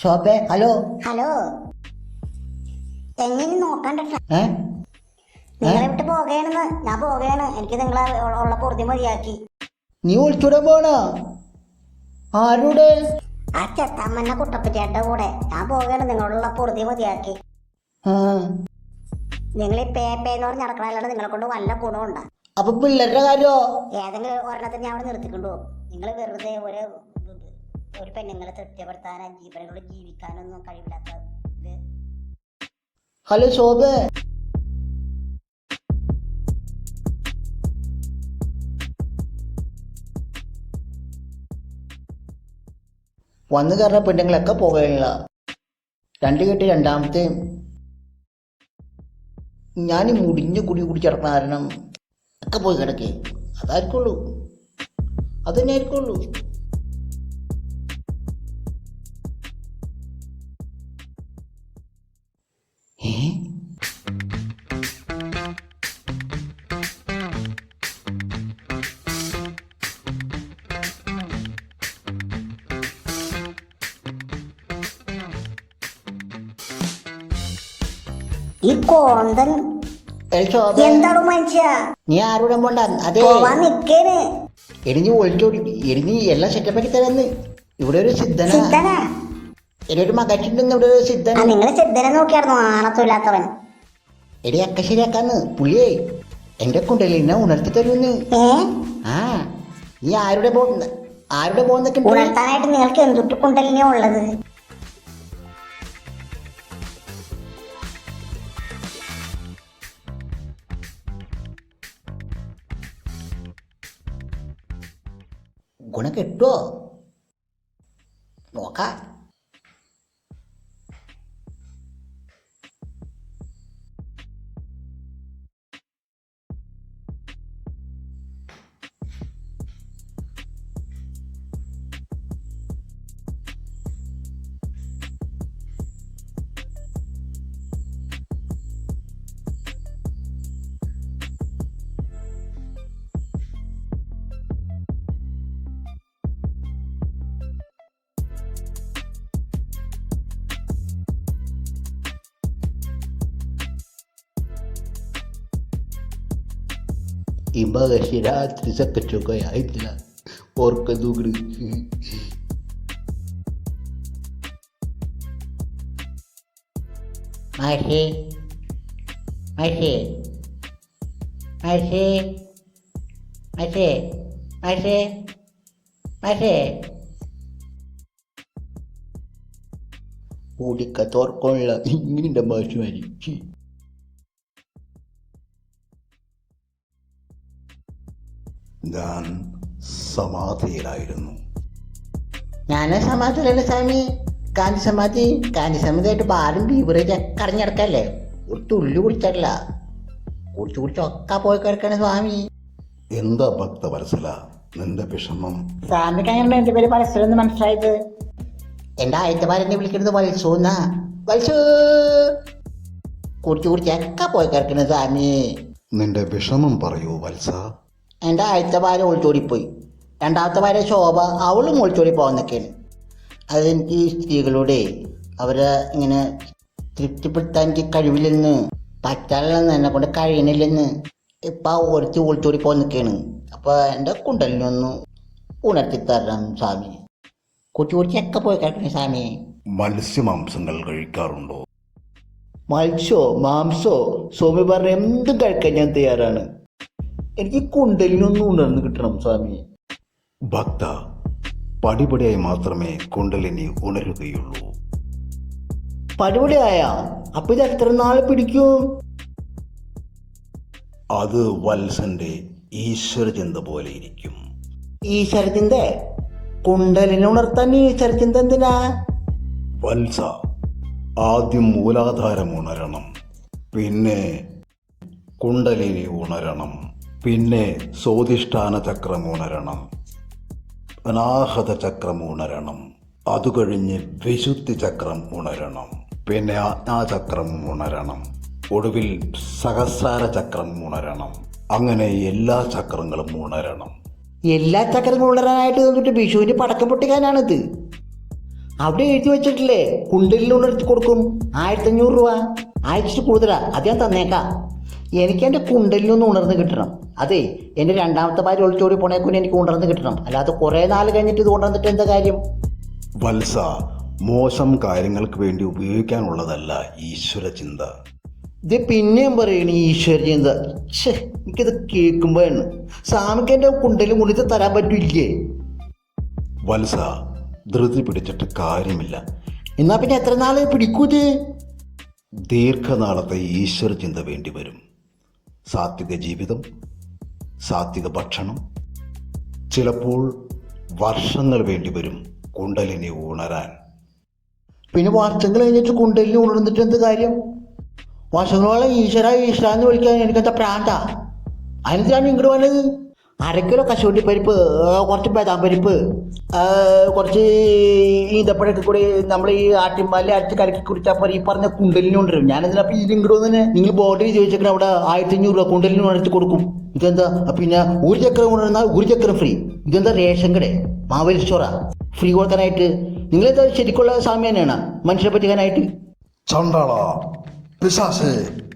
ശോഭേ hello? Hello? എങ്ങനെ നോക്കണ്ട ഏ? നിങ്ങളെ വിട്ട് പോകയാണെന്ന് ഞാൻ പോകയാണ് എനിക്ക് നിങ്ങളെ ഉള്ള- പൊറുതി മതിയാക്കി. നീ ഒളിച്ചൂടെ പോണോ? ആരുടെ? ആ ചെത്താമ്മന്നെ കുട്ടപ്പച്ചേട്ടന്റെ കൂടെ. ഞാൻ പോവുകയാണ് നിങ്ങളുള്ള പൊറുതി മതിയാക്കി. നിങ്ങൾ ഈ പേ പേ എന്ന് പറഞ്ഞ് നടക്കണല്ലാണ്ട് നിങ്ങളെ കൊണ്ട് വല്ല ഗുണമുണ്ട് അപ്പൊ പിള്ളേരുടെ കാര്യോ? ഏതെങ്കിലും ഒരെണ്ണത്തിന് ഞാൻ അവിടെ നിർത്തിക്കൊണ്ടു നിങ്ങൾ വെറുതെ ഒരു ഒരു പെണ്ണുങ്ങളെ തൃപ്തിപ്പെടുത്താനോ ജീവനോട് ജീവിക്കാനൊന്നും കഴിവില്ലാത്ത ഹലോ ശോഭ. വന്നു കയറുന്ന പെണ്ണുങ്ങളൊക്കെ പോകയില്ല രണ്ട് കെട്ടി രണ്ടാമത്തെ. ഞാൻ മുടിഞ്ഞു കുടി കുടി കുടിച്ചിറക്കണ കാരണം ഒക്കെ പോയി കിടക്കേ. അതായിരിക്കുള്ളൂ. അത് ആയിരിക്കുള്ളൂ ഈ കോന്തൻ എന്താണ് മനുഷ്യ? നീ ആരോടെ പോണ്ട അതെ. നിക്കേന്. എടിഞ്ഞ് ഒളിച്ചോടി എരിഞ്ഞ് എല്ലാം സെറ്റപ്പാക്കി തരാന്ന്. ഇവിടെ ഒരു സിദ്ധന. സിദ്ധന? എടി ഒരു മകച്ചുണ്ടെന്ന് ഇവിടെ ഒരു സിദ്ധന. നിങ്ങൾ സിദ്ധനെ നോക്കിയായിരുന്നു. ആണത്തില്ലാത്തവൻ എടി അക്ക ശരിയാക്കാന്ന്. പുള്ളിയെ എന്റെ കുണ്ടലിനെ ഉണർത്തി തരുമെന്ന് ആ നീ ആരുടെ പോ ആരുടെ പോകുന്നൊക്കെ ഉണർത്താനായിട്ട് നിങ്ങൾക്ക് എന്തുട്ട് കൊണ്ടല്ലേ ഉള്ളത്? ഗുണം കിട്ടുമോ നോക്കാം. imbaga ya, shiraatri sakacoga yahitira ya. orka dugri. Masih, masih, masih, masih, masih, masih. Udah kotor kon lah. Ini udah masih masih. ഞാൻ സമാധിയിലായിരുന്നു. ഞാൻ സമാധിയിലല്ല സ്വാമി? കാന്തി സമാധി. കാന്തി സമാധിയായിട്ട് ബാറും ബീവറേജ് ഒക്കെ അറിഞ്ഞിടക്കല്ലേ ഒരു തുള്ളി കുടിച്ചല്ല കുടിച്ച് കുടിച്ച് ഒക്കെ പോയി കിടക്കണ സ്വാമി. എന്താ ഭക്ത പരസല നിന്റെ വിഷമം? സ്വാമിക്ക് അങ്ങനെ എന്റെ പേര് പരസ്യം മനസ്സിലായത്? എന്റെ ആയത്തമാരെന്നെ വിളിക്കുന്നത് വത്സു എന്നാ. വത്സു! കുടിച്ച് കുടിച്ച് ഒക്കെ പോയി കിടക്കണ സ്വാമി. നിന്റെ വിഷമം പറയൂ വത്സ. എന്റെ ആദ്യത്തെ ഭാര്യ ഒളിച്ചോടിപ്പോയി രണ്ടാമത്തെ ഭാര്യ ശോഭ അവളും ഒളിച്ചോടി പോകുന്നൊക്കെയാണ് അതെനിക്ക് ഈ സ്ത്രീകളോടെ അവരെ ഇങ്ങനെ തൃപ്തിപ്പെടുത്താൻ എനിക്ക് കഴിവില്ലെന്ന് പറ്റാലെന്ന് എന്നെ കൊണ്ട് കഴിയണില്ലെന്ന് ഇപ്പം ഒരുത്തി ഒളിച്ചോടി പോകുന്നൊക്കെയാണ് അപ്പോൾ എന്റെ കുണ്ടലിനൊന്ന് ഉണർത്തി തരണം സ്വാമി. കൊച്ചു കുടിച്ചൊക്കെ പോയി കിടക്കണേ സ്വാമി. മത്സ്യമാംസങ്ങൾ കഴിക്കാറുണ്ടോ? മത്സ്യോ മാംസോ സ്വാമി പറഞ്ഞ എന്തും കഴിക്കാൻ ഞാൻ തയ്യാറാണ്. എനിക്ക് കുണ്ടലിനൊന്നും ഉണർന്ന് കിട്ടണം സ്വാമി. ഭക്ത പടിപടിയായി മാത്രമേ കുണ്ടലിനി ഉണരുകയുള്ളൂ. പടിപടിയായ? അപ്പൊ ഇത് എത്ര നാൾ പിടിക്കൂ? അത് വത്സന്റെ ഈശ്വരചിന്ത പോലെ ഇരിക്കും. ഈശ്വരചിന്ത? കുണ്ടലിനെ ഉണർത്താൻ ഈശ്വരചിന്ത എന്തിനാ? വത്സ ആദ്യം മൂലാധാരം ഉണരണം. പിന്നെ കുണ്ടലിനി ഉണരണം. പിന്നെ സ്വാധിഷ്ഠാന ചക്രം ഉണരണം അനാഹത ചക്രം ഉണരണം അത് കഴിഞ്ഞ് വിശുദ്ധി ചക്രം ഉണരണം പിന്നെ ആജ്ഞാചക്രം ഉണരണം ഒടുവിൽ സഹസ്രാര ചക്രം ഉണരണം അങ്ങനെ എല്ലാ ചക്രങ്ങളും ഉണരണം എല്ലാ ചക്രങ്ങളും ഉണരാനായിട്ട് തോന്നിട്ട് വിഷുവിന് പടക്കം പൊട്ടിക്കാനാണിത്. അവിടെ എഴുതി വെച്ചിട്ടില്ലേ കുണ്ടലിൽ ഉണർത്തി കൊടുക്കും ആയിരത്തഞ്ഞൂറ് രൂപ. ആഴ്ച കൂടുതലാ അത് ഞാൻ തന്നേക്കാം. എനിക്ക് എന്റെ കുണ്ടലിലൊന്ന് ഉണർന്ന് കിട്ടണം. അതെ എന്റെ രണ്ടാമത്തെ ഭാര്യ ഒളിച്ചോടി പോണേക്കൂടി എനിക്ക് ഉണർന്ന് കിട്ടണം. അല്ലാതെ കുറേ നാൾ കഴിഞ്ഞിട്ട് ഇത് ഉണർന്നിട്ട് എന്താ കാര്യം? വത്സ മോശം കാര്യങ്ങൾക്ക് വേണ്ടി ഉപയോഗിക്കാനുള്ളതല്ല ഈശ്വര ചിന്ത. ഇത് പിന്നെയും പറയണ ഈശ്വര ചിന്ത. ഛേ എനിക്കിത് കേൾക്കുമ്പോഴാണ് സ്വാമിക്ക് എന്റെ കുണ്ടലും കുണിച്ച് തരാൻ പറ്റില്ലേ? വത്സ ധൃതി പിടിച്ചിട്ട് കാര്യമില്ല. എന്നാ പിന്നെ എത്ര നാളെ പിടിക്കൂത്? ദീർഘനാളത്തെ ഈശ്വര ചിന്ത വേണ്ടി വരും. സാത്വിക ജീവിതം സാത്വിക ഭക്ഷണം. ചിലപ്പോൾ വർഷങ്ങൾ വേണ്ടി വരും കുണ്ടലിനെ ഉണരാൻ. പിന്നെ വർഷങ്ങൾ കഴിഞ്ഞിട്ട് കുണ്ടലിനെ ഉണർന്നിട്ട് എന്ത് കാര്യം? വർഷങ്ങളോളം ഈശ്വര ഈശ്വര എന്ന് വിളിക്കാൻ എനിക്കെന്താ പ്രാന്താ? അതിനെന്തിനാണ് ഇങ്ങോട്ട് വന്നത്? അര കിലോ കശുവണ്ടി പരിപ്പ് കുറച്ച് ബദാം പരിപ്പ് കുറച്ച് ഈന്തപ്പഴൊക്കെ കൂടി നമ്മൾ ഈ ആട്ടിൻപാലിൽ അരച്ച് കലക്കി കുടിച്ചാൽ പോലെ ഈ പറഞ്ഞ കുണ്ടലിന് കൊണ്ടുവരും ഞാനെന്തിനാ അപ്പം ഇത് ഇങ്ങോട്ട് വന്നെ നിങ്ങൾ ബോർഡിൽ ചോദിച്ചേക്കണ അവിടെ ആയിരത്തി അഞ്ഞൂറ് രൂപ കുണ്ടലിന് അടിച്ച് കൊടുക്കും. ഇതെന്താ? പിന്നെ ഒരു ചക്രം കൊണ്ടുവന്നാൽ ഒരു ചക്രം ഫ്രീ ഇതെന്താ റേഷൻ കട? മാവേലി സ്റ്റോറാ ഫ്രീ കൊടുക്കാനായിട്ട്. നിങ്ങളെന്താ ശരിക്കുള്ള സാമ്യം തന്നെയാണ്? മനുഷ്യരെ പറ്റിക്കാനായിട്ട്? ചണ്ടാള പിശാസ്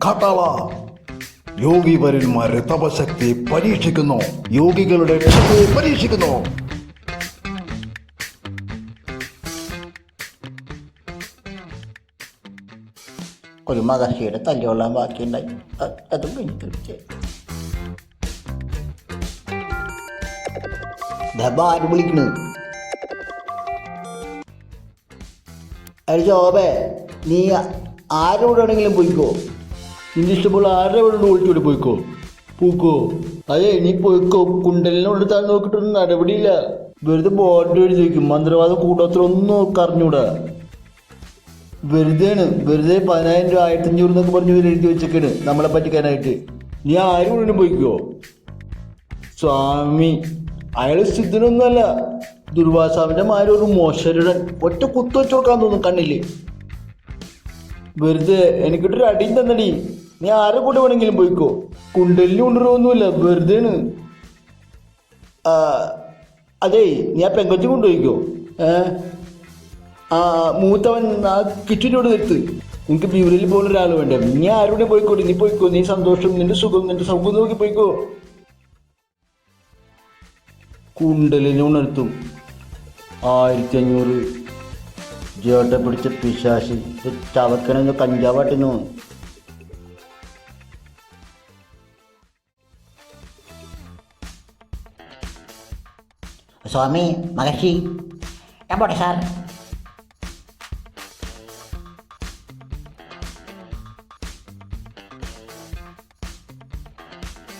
കാട്ടാള. യോഗിവരന്മാരെ തപശക്തി പരീക്ഷിക്കുന്നു. യോഗികളുടെ ക്ഷമയെ പരീക്ഷിക്കുന്നു. ഒരു മഹർഷിയുടെ തല്ലുകൊള്ളാൻ ബാക്കിയുണ്ടായി. അതും എനിക്ക് ആര് വിളിക്കണ്? അത് നീ ആരോടാണെങ്കിലും പോയിക്കോ? നിന്റെ ഇഷ്ടമുള്ള ആരുടെ വീട് വിളിച്ചോടി പോയിക്കോ? പൂക്കോ? അതെ നീ പോയിക്കോ. കുണ്ടലിനോട് താൻ നോക്കിയിട്ടൊന്നും നടപടിയില്ല. വെറുതെ ബോർഡ് എഴുതി വയ്ക്കും മന്ത്രവാദം കൂട്ടത്തിലൊന്നും അറിഞ്ഞൂടാ. വെറുതെയാണ്. വെറുതെ പതിനായിരം രൂപ ആയിരത്തി അഞ്ഞൂറ് എന്നൊക്കെ പറഞ്ഞ് എഴുതി വെച്ചേക്കാണ്. നമ്മളെ പറ്റിക്കാനായിട്ട്. നീ ആരും കൂടെ പോയിക്കോ? സ്വാമി അയാൾ സിദ്ധനൊന്നുമല്ല. ദുർവാസാവിന്റെ മാര് ഒരു ഒറ്റ കുത്തു വെച്ച് കൊടുക്കാൻ തോന്നും വെറുതെ എനിക്കിട്ടൊരു അടിയും തന്നടി. നീ ആരെ കൂടെ വേണമെങ്കിലും പോയിക്കോ? കുണ്ടലിന് കൊണ്ടുവരുമൊന്നുമില്ല വെറുതെയാണ്. അതേ നീ ആ പെങ്കൊച്ചു കൊണ്ടുപോയിക്കോ? ഏ? ആ മൂത്തവൻ ആ കിറ്റിനോട് നിർത്ത് നിനക്ക് ബീവറിൽ പോകുന്ന ഒരാൾ വേണ്ടേ? നീ ആരോടെ പോയിക്കോ? നീ പോയിക്കോ നീ സന്തോഷം നിന്റെ സുഖം നിന്റെ സൗഖ്യം നോക്കി പോയിക്കോ. കുണ്ടലിനെ ഉണർത്തും. ആയിരത്തി അഞ്ഞൂറ് ജേട്ട പിടിച്ച പിശാശി ചവക്കണെന്ന് കഞ്ചാവാട്ടിന്ന് സ്വാമി മഹർഷി ഞാൻ പോട്ടെ സാർ